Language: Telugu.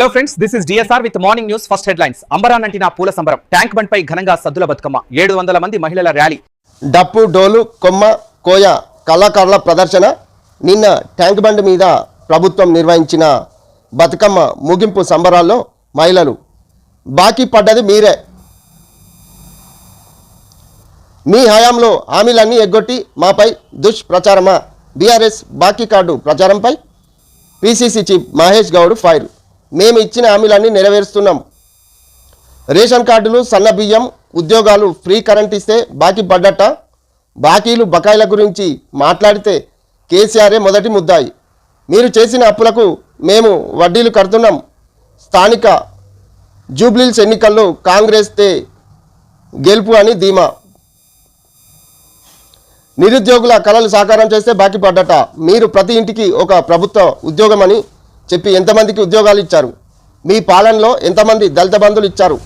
Hello friends this is DSR with morning news first headlines అంబరానంటిన పూల సంబరం ట్యాంక్ బండ్ పై ఘనంగా సద్దుల బతుకమ్మ. ఏడు వందల మంది మహిళల ర్యాలీ. డప్పు డోలు కొమ్మ కోయ కళాకారుల ప్రదర్శన. నిన్న ట్యాంక్ బండ్ మీద ప్రభుత్వం నిర్వహించిన బతుకమ్మ ముగింపు సంబరాల్లో మహిళలు. బాకీ పడ్డది మీరే. మీ హయాంలో హామీలన్నీ ఎగ్గొట్టి మాపై దుష్ప్రచారమా? బీఆర్ఎస్ బాకీ card ప్రచారంపై PCC chief Mahesh Goud fire. మేము ఇచ్చిన హామీలన్నీ నెరవేరుస్తున్నాం. రేషన్ కార్డులు సన్న బియ్యం ఉద్యోగాలు ఫ్రీ కరెంట్ ఇస్తే బాకీ పడ్డట. బాకీలు బకాయిల గురించి మాట్లాడితే కేసీఆరే మొదటి ముద్దాయి. మీరు చేసిన అప్పులకు మేము వడ్డీలు కడుతున్నాం. స్థానిక జూబ్లీల్స్ ఎన్నికల్లో కాంగ్రెస్తే గెలుపు అని ధీమా. నిరుద్యోగుల కళలు సాకారం చేస్తే బాకీ పడ్డట. మీరు ప్రతి ఇంటికి ఒక ప్రభుత్వ ఉద్యోగం అని చెప్పి ఎంతమందికి ఉద్యోగాలు ఇచ్చారు? మీ పాలనలో ఎంతమంది దళిత బంధువులు ఇచ్చారు?